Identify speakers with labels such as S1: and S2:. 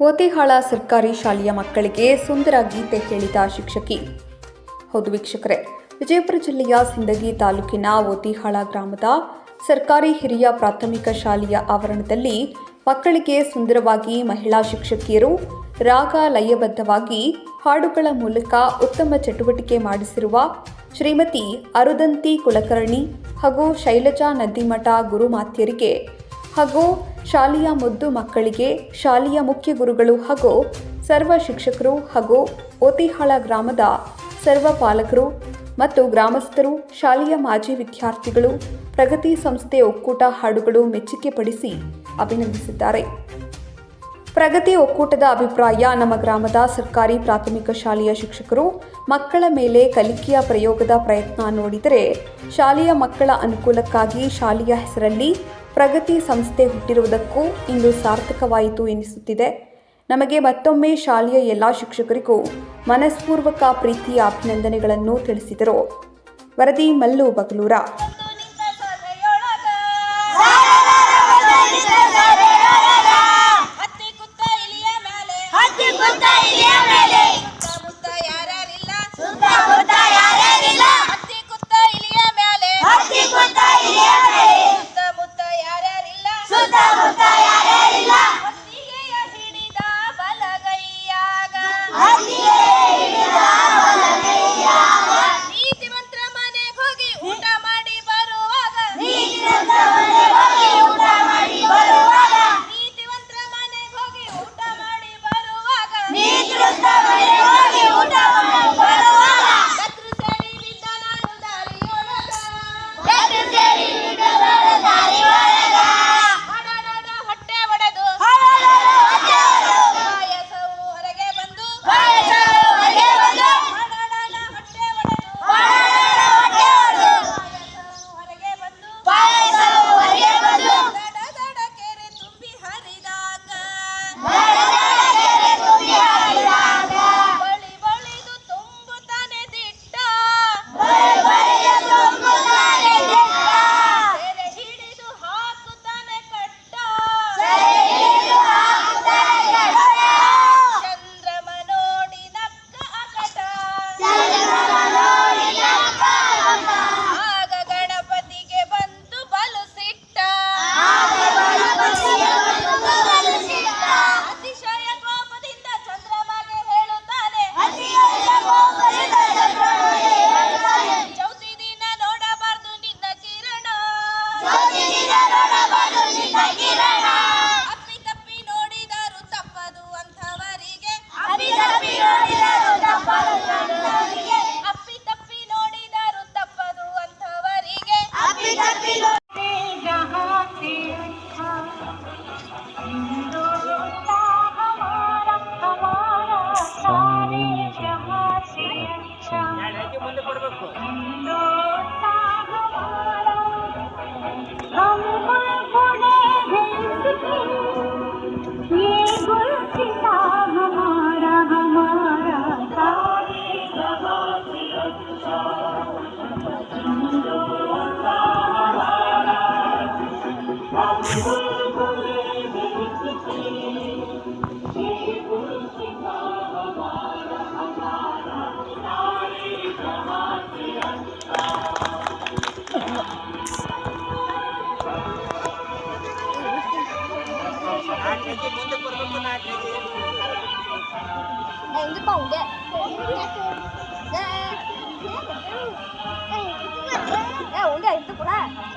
S1: ಓತಿಹಾಳ ಸರ್ಕಾರಿ ಶಾಲೆಯ ಮಕ್ಕಳಿಗೆ ಸುಂದರ ಗೀತೆ ಹೇಳಿದ ಶಿಕ್ಷಕಿ. ಹೌದು ವೀಕ್ಷಕರೇ, ವಿಜಯಪುರ ಜಿಲ್ಲೆಯ ಸಿಂದಗಿ ತಾಲೂಕಿನ ಓತಿಹಾಳ ಗ್ರಾಮದ ಸರ್ಕಾರಿ ಹಿರಿಯ ಪ್ರಾಥಮಿಕ ಶಾಲೆಯ ಆವರಣದಲ್ಲಿ ಮಕ್ಕಳಿಗೆ ಸುಂದರವಾಗಿ ಮಹಿಳಾ ಶಿಕ್ಷಕಿಯರು ರಾಗ ಲಯಬದ್ಧವಾಗಿ ಹಾಡುಗಳ ಮೂಲಕ ಉತ್ತಮ ಚಟುವಟಿಕೆ ಮಾಡಿಸಿರುವ ಶ್ರೀಮತಿ ಅರುದಂತಿ ಕುಲಕರ್ಣಿ ಹಾಗೂ ಶೈಲಜಾ ನದಿಮಠ ಗುರುಮಾತ್ಯರಿಗೆ ಹಾಗೂ ಶಾಲೆಯ ಮುದ್ದು ಮಕ್ಕಳಿಗೆ ಶಾಲೆಯ ಮುಖ್ಯ ಗುರುಗಳು ಹಾಗೂ ಸರ್ವ ಶಿಕ್ಷಕರು ಹಾಗೂ ಓತಿಹಾಳ ಗ್ರಾಮದ ಸರ್ವ ಪಾಲಕರು ಮತ್ತು ಗ್ರಾಮಸ್ಥರು, ಶಾಲೆಯ ಮಾಜಿ ವಿದ್ಯಾರ್ಥಿಗಳು, ಪ್ರಗತಿ ಸಂಸ್ಥೆ ಒಕ್ಕೂಟ ಹಾಡುಗಳು ಮೆಚ್ಚುಗೆ ಪಡಿಸಿ ಅಭಿನಂದಿಸಿದ್ದಾರೆ. ಪ್ರಗತಿ ಒಕ್ಕೂಟದ ಅಭಿಪ್ರಾಯ ನಮ್ಮ ಗ್ರಾಮದ ಸರ್ಕಾರಿ ಪ್ರಾಥಮಿಕ ಶಾಲೆಯ ಶಿಕ್ಷಕರು ಮಕ್ಕಳ ಮೇಲೆ ಕಲಿಕೆಯ ಪ್ರಯೋಗದ ಪ್ರಯತ್ನ ನೋಡಿದರೆ ಶಾಲೆಯ ಮಕ್ಕಳ ಅನುಕೂಲಕ್ಕಾಗಿ ಶಾಲೆಯ ಹೆಸರಲ್ಲಿ ಪ್ರಗತಿ ಸಂಸ್ಥೆ ಹುಟ್ಟಿರುವುದಕ್ಕೂ ಇಂದು ಸಾರ್ಥಕವಾಯಿತು ಎನಿಸುತ್ತಿದೆ. ನಮಗೆ ಮತ್ತೊಮ್ಮೆ ಶಾಲೆಯ ಎಲ್ಲ ಶಿಕ್ಷಕರಿಗೂ ಮನಸ್ಪೂರ್ವಕ ಪ್ರೀತಿಯ ಅಭಿನಂದನೆಗಳನ್ನು ತಿಳಿಸಿದರು. ವರದಿ ಮಲ್ಲು ಬಗಲೂರ.
S2: ಸುತ್ತಮುತ್ತ
S3: Hallelujah.
S2: em cái bồng đấy Hãy
S3: subscribe cho kênh Ghiền
S2: Mì Gõ Để không bỏ
S3: lỡ những
S4: video hấp dẫn